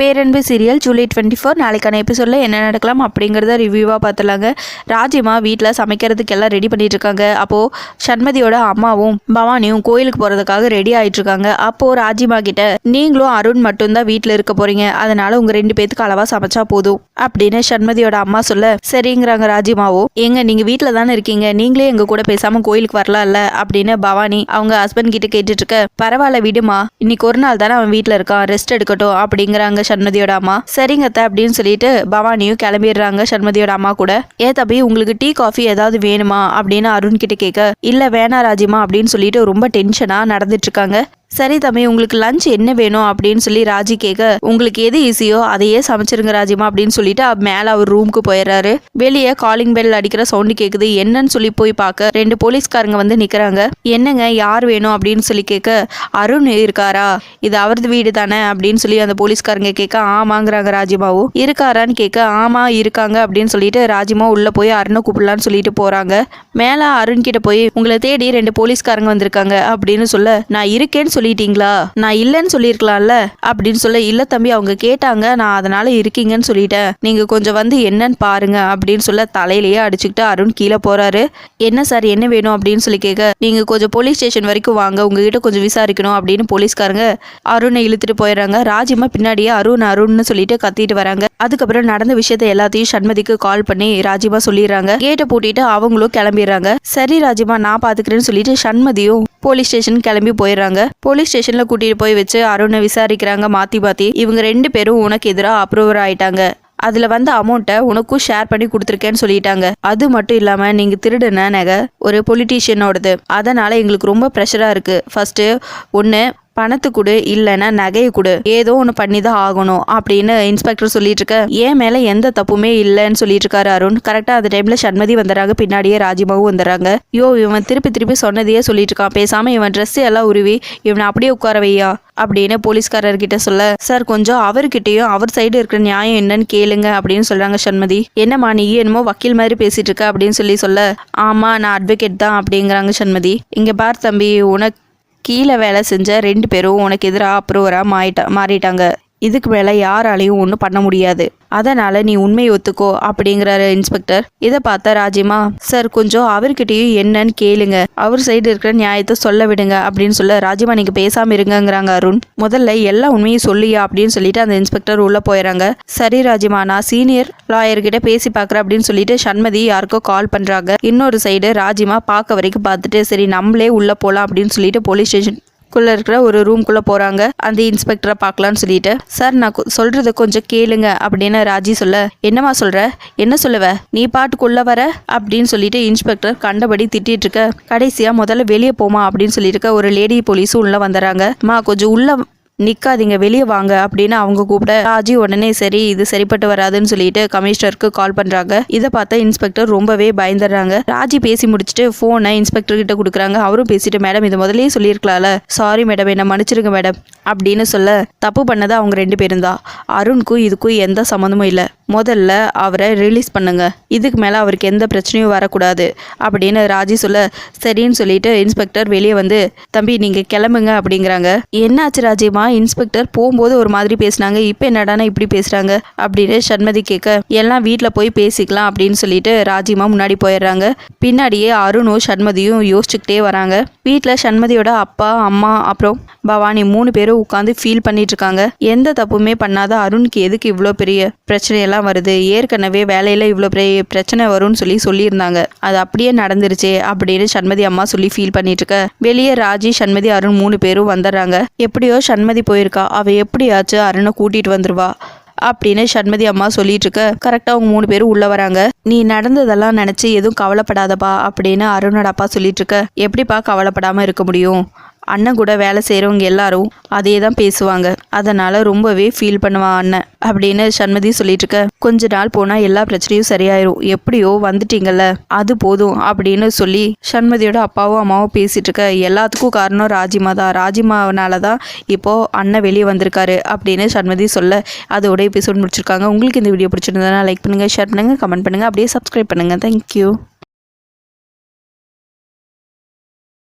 பேரன்பு serial July twenty four. நாளைக்கான எபிசோடில் என்ன நடக்கலாம் அப்படிங்கிறத ரிவ்யூவாக பார்த்துலாங்க ராஜிமா வீட்டில் சமைக்கிறதுக்கு எல்லாம் ரெடி பண்ணிகிட்ருக்காங்க இருக்காங்க அப்போது சண்மதியோட அம்மாவும் பவானியும் கோயிலுக்கு போகிறதுக்காக ரெடி ஆகிட்ருக்காங்க அப்போது ராஜிமா கிட்ட நீங்களும் அருண் மட்டும்தான் வீட்டில் இருக்க போகிறீங்க அதனால் உங்கள் ரெண்டு பேத்துக்கு அளவாக சமைச்சா போதும். அப்படின்னு சண்மதியோட அம்மா சொல்ல சரிங்கிறாங்க ராஜிமாவும் எங்க நீங்கள் வீட்டில் தானே இருக்கீங்க. நீங்களே எங்கள் கூட பேசாமல் கோயிலுக்கு வரலாம்ல. அப்படின்னு பவானி அவங்க ஹஸ்பண்ட் கிட்ட கேட்டுட்டு இருக்க பரவாயில்ல விடுமா. இன்னைக்கு ஒரு நாள் தானே அவன் வீட்டில் இருக்கான். ரெஸ்ட் எடுக்கட்டும். அப்படிங்கிறாங்க சண்மதியோட அம்மா. சரிங்க அத்தை அப்படின்னு சொல்லிட்டு பவானியும் கிளம்பிடுறாங்க சண்மதியோட அம்மா கூட. ஏ தம்பி உங்களுக்கு டீ காஃபி ஏதாவது வேணுமா? அப்படின்னு அருண் கிட்ட கேட்க இல்ல வேணா ராஜிமா அப்படின்னு சொல்லிட்டு ரொம்ப டென்ஷனா நடந்துட்டு இருக்காங்க. சரி தம்பி உங்களுக்கு லஞ்ச் என்ன வேணும் அப்படின்னு சொல்லி ராஜி கேட்க உங்களுக்கு எது ஈஸியோ அதையே சமைச்சிருங்க ராஜிமா அப்படின்னு சொல்லிட்டு மேலே அவர் ரூமுக்கு போயிடுறாரு. வெளியே காலிங் பெல் அடிக்கிற சவுண்டு கேட்குது என்னன்னு சொல்லி போய் பார்க்க ரெண்டு போலீஸ்காரங்க வந்து நிற்கிறாங்க என்னங்க யார் வேணும்? அப்படின்னு சொல்லி கேட்க அருண் இருக்காரா? இது அவரது வீடு தானே? அப்படின்னு சொல்லி அந்த போலீஸ்காரங்க கேட்க ஆமாங்கிறாங்க ராஜிமாவும் இருக்காரான்னு கேட்க ஆமா இருக்காங்க அப்படின்னு சொல்லிட்டு ராஜிமா உள்ள போய் அருணை கூப்பிடலான்னு சொல்லிட்டு போறாங்க. மேல அருண் கிட்ட போய் உங்களை தேடி ரெண்டு போலீஸ்காரங்க வந்திருக்காங்க. அப்படின்னு சொல்ல நான் இருக்கேன்னு சொல்லிட்டீங்களா? நான் இல்லைன்னு சொல்லியிருக்கலாம்ல? அப்படின்னு சொல்ல இல்ல தம்பி அவங்க கேட்டாங்க. நான் அதனால இருக்கீங்கன்னு சொல்லிட்டேன். நீங்க கொஞ்சம் வந்து என்னன்னு பாருங்க. அப்படின்னு சொல்ல தலையிலேயே அடிச்சுக்கிட்டு அருண் கீழே போறாரு. என்ன சார்? என்ன வேணும்? அப்படின்னு சொல்லி கேட்க நீங்க கொஞ்சம் போலீஸ் ஸ்டேஷன் வரைக்கும் வாங்க. உங்ககிட்ட கொஞ்சம் விசாரிக்கணும். அப்படின்னு போலீஸ்காரங்க அருணை இழுத்துட்டு போயிடுறாங்க. ராஜிமா பின்னாடியே அருண் அருண்னு சொல்லிட்டு கத்திட்டு வராங்க. அதுக்கப்புறம் நடந்த விஷயத்த எல்லாத்தையும் சண்மதிக்கு கால் பண்ணி ராஜிமா சொல்லிடுறாங்க. கேட்டை பூட்டிட்டு அவங்களும் கிளம்பிடுறாங்க சரி ராஜிமா நான் பாத்துக்கிறேன்னு சொல்லிட்டு சண்மதியும் போலீஸ் ஸ்டேஷன் கிளம்பி போயிடுறாங்க. போலீஸ் ஸ்டேஷன்ல கூட்டிட்டு போய் வச்சு அருணை விசாரிக்கிறாங்க மாத்தி பாத்தி இவங்க ரெண்டு பேரும் உனக்கு எதிராக அப்ரூவர் ஆயிட்டாங்க. அதுல வந்த அமௌண்ட்டை உனக்கும் ஷேர் பண்ணி கொடுத்துருக்கேன்னு சொல்லிட்டாங்க. அது மட்டும் இல்லாம நீங்க திருடின நகை ஒரு பொலிட்டீஷியனோடது அதனால எங்களுக்கு ரொம்ப ப்ரெஷரா இருக்கு. ஃபர்ஸ்ட் ஒன்று பணத்தை கொடு இல்லைன்னா நகையை கொடு. ஏதோ ஒன்று பண்ணி தான் ஆகணும் அப்படின்னு இன்ஸ்பெக்டர் சொல்லிட்டு இருக்க ஏன் மேலே எந்த தப்புமே இல்லைன்னு சொல்லிட்டு இருக்காரு அருண் கரெக்டாக அந்த டைமில் சண்மதி வந்துடுறாங்க பின்னாடியே ராஜிமாவும் வந்துடுறாங்க. யோ இவன் திருப்பி திருப்பி சொன்னதையே சொல்லிட்டு இருக்கான் பேசாமல் இவன் ட்ரெஸ் எல்லாம் உருவி இவனை அப்படியே உட்கார வையா அப்படின்னு போலீஸ்காரர்கிட்ட சொல்ல சார் கொஞ்சம் அவர்கிட்டயும் அவர் சைடு இருக்கிற நியாயம் என்னன்னு கேளுங்க அப்படின்னு சொல்றாங்க சண்மதி. என்னம்மா நீ என்னமோ வக்கீல் மாதிரி பேசிட்டு இருக்க அப்படின்னு சொல்லி சொல்ல ஆமா நான் அட்வொகேட் தான் அப்படிங்கிறாங்க சண்மதி. இங்க பார் தம்பி உனக்கு கீழே வேலை செஞ்ச ரெண்டு பேரும் உனக்கு எதிராக அப்ரூவராக மாறிட்டா மாறிட்டாங்க. இதுக்கு மேலே யாராலையும் ஒன்றும் பண்ண முடியாது. அதனால நீ உண்மையை ஒத்துக்கோ அப்படிங்கிறாரு இன்ஸ்பெக்டர். இதை பார்த்தா ராஜிமா சார் கொஞ்சம் அவர்கிட்டயும் என்னன்னு கேளுங்க. அவர் சைடு இருக்கிற நியாயத்தை சொல்ல விடுங்க அப்படின்னு சொல்ல ராஜிமா நீங்க பேசாம இருங்கங்கிறாங்க அருண். முதல்ல எல்லா உண்மையும் சொல்லியா? அப்படின்னு சொல்லிட்டு அந்த இன்ஸ்பெக்டர் உள்ள போயிடறாங்க சரி ராஜிமா நான் சீனியர் லாயர் கிட்ட பேசி பார்க்குறேன் அப்படின்னு சொல்லிட்டு சண்மதி யாருக்கோ கால் பண்றாங்க. இன்னொரு சைடு ராஜிமா பார்க்க வரைக்கும் பார்த்துட்டு சரி நம்மளே உள்ள போலாம் அப்படின்னு சொல்லிட்டு போலீஸ் ஸ்டேஷன் குள்ள இருக்கிற ஒரு ரூம்குள்ள போறாங்க. அந்த இன்ஸ்பெக்டரை பார்க்கலாம்னு சொல்லிட்டு. சார் நான் கொ- கொஞ்சம் கேளுங்க அப்படின்னு ராஜி சொல்ல. என்னம்மா சொல்ற? என்ன சொல்லுவ? நீ பாட்டுக்குள்ள வர? அப்படின்னு சொல்லிட்டு இன்ஸ்பெக்டர் கண்டபடி திட்டிட்டு இருக்க. கடைசியா முதல்ல வெளியே போமா அப்படின்னு சொல்லிட்டு ஒரு லேடி போலீஸும் உள்ள வந்துடுறாங்க. மா கொஞ்சம் உள்ள நிற்காதீங்க வெளியே வாங்க அப்படின்னு அவங்க கூப்பிட ராஜி உடனே சரி இது சரிப்பட்டு வராதுன்னு சொல்லிட்டு கமிஷனருக்கு கால் பண்றாங்க. இதை பார்த்தா இன்ஸ்பெக்டர் ரொம்பவே பயந்துடுறாங்க. ராஜி பேசி முடிச்சுட்டு போனை இன்ஸ்பெக்டர் கிட்ட கொடுக்குறாங்க. அவரும் பேசிட்டு மேடம் இது முதலே சொல்லியிருக்கலாம்ல. சாரி மேடம் என்ன மன்னிச்சிருங்க மேடம். அப்படின்னு சொல்ல தப்பு பண்ணது அவங்க ரெண்டு பேரும் தான். அருணுக்கும் இதுக்கும் எந்த சம்மந்தமும் இல்லை. முதல்ல அவரை ரிலீஸ் பண்ணுங்க. இதுக்கு மேலே அவருக்கு எந்த பிரச்சனையும் வரக்கூடாது. அப்படின்னு ராஜி சொல்ல சரின்னு சொல்லிட்டு இன்ஸ்பெக்டர் வெளியே வந்து தம்பி நீங்கள் கிளம்புங்க அப்படிங்கிறாங்க. என்னாச்சு ராஜிமா இன்ஸ்பெக்டர் போகும்போது ஒரு மாதிரி பேசுனாங்க. இப்போ என்னடானா இப்படி பேசுகிறாங்க அப்படின்னு சண்மதி கேட்க எல்லாம் வீட்டில் போய் பேசிக்கலாம் அப்படின்னு சொல்லிட்டு ராஜிமா முன்னாடி போயிடுறாங்க. பின்னாடியே அருணும் சண்மதியும் யோசிச்சுக்கிட்டே வராங்க. வீட்டில் சண்மதியோட அப்பா அம்மா அப்புறம் பவானி மூணு பேரும் உட்காந்து ஃபீல் பண்ணிட்டு இருக்காங்க. எந்த தப்புமே பண்ணாத அருணுக்கு எதுக்கு இவ்வளோ பெரிய பிரச்சனையெல்லாம் வருது? ஏற்கனவே வேலையில இவ்வளோ பெரிய பிரச்சனை வரும்னு சொல்லி சொல்லியிருந்தாங்க. அது அப்படியே நடந்துருச்சே அப்படின்னு சண்மதி அம்மா சொல்லி ஃபீல் பண்ணிட்டு இருக்க. வெளியே ராஜி சண்மதி அருண் மூணு பேரும் வந்துடுறாங்க. எப்படியோ சண்மதி போயிருக்கா. அவ எப்படியாச்சும் அருணை கூட்டிட்டு வந்துருவா. அப்படின்னு சண்மதி அம்மா சொல்லிட்டு இருக்க கரெக்டாக அவங்க மூணு பேரும் உள்ள வராங்க. நீ நடந்ததெல்லாம் நினைச்சு எதுவும் கவலைப்படாதப்பா அப்படின்னு அருணோட அப்பா சொல்லிட்டு இருக்க எப்படிப்பா கவலைப்படாம இருக்க முடியும்? அண்ணன் கூட வேலை செய்கிறவங்க எல்லாரும் அதே தான் பேசுவாங்க. அதனால ரொம்பவே ஃபீல் பண்ணுவான் அண்ணன் அப்படின்னு சண்மதி சொல்லிட்டு இருக்க. கொஞ்ச நாள் போனால் எல்லா பிரச்சனையும் சரியாயிரும். எப்படியோ வந்துட்டீங்கல்ல அது போதும் அப்படின்னு சொல்லி சண்மதியோட அப்பாவும் அம்மாவும் பேசிட்டு இருக்க. எல்லாத்துக்கும் காரணம் ராஜிமா தான். ராஜிமாவனால தான் இப்போ அண்ணன் வெளியே வந்திருக்காரு அப்படின்னு சண்மதி சொல்ல அதோட எபிசோட் முடிச்சிருக்காங்க. உங்களுக்கு இந்த வீடியோ பிடிச்சிருந்ததுன்னா லைக் பண்ணுங்கள் ஷேர் பண்ணுங்க கமெண்ட் பண்ணுங்க. அப்படியே சப்ஸ்கிரைப் பண்ணுங்கள் தேங்க்யூ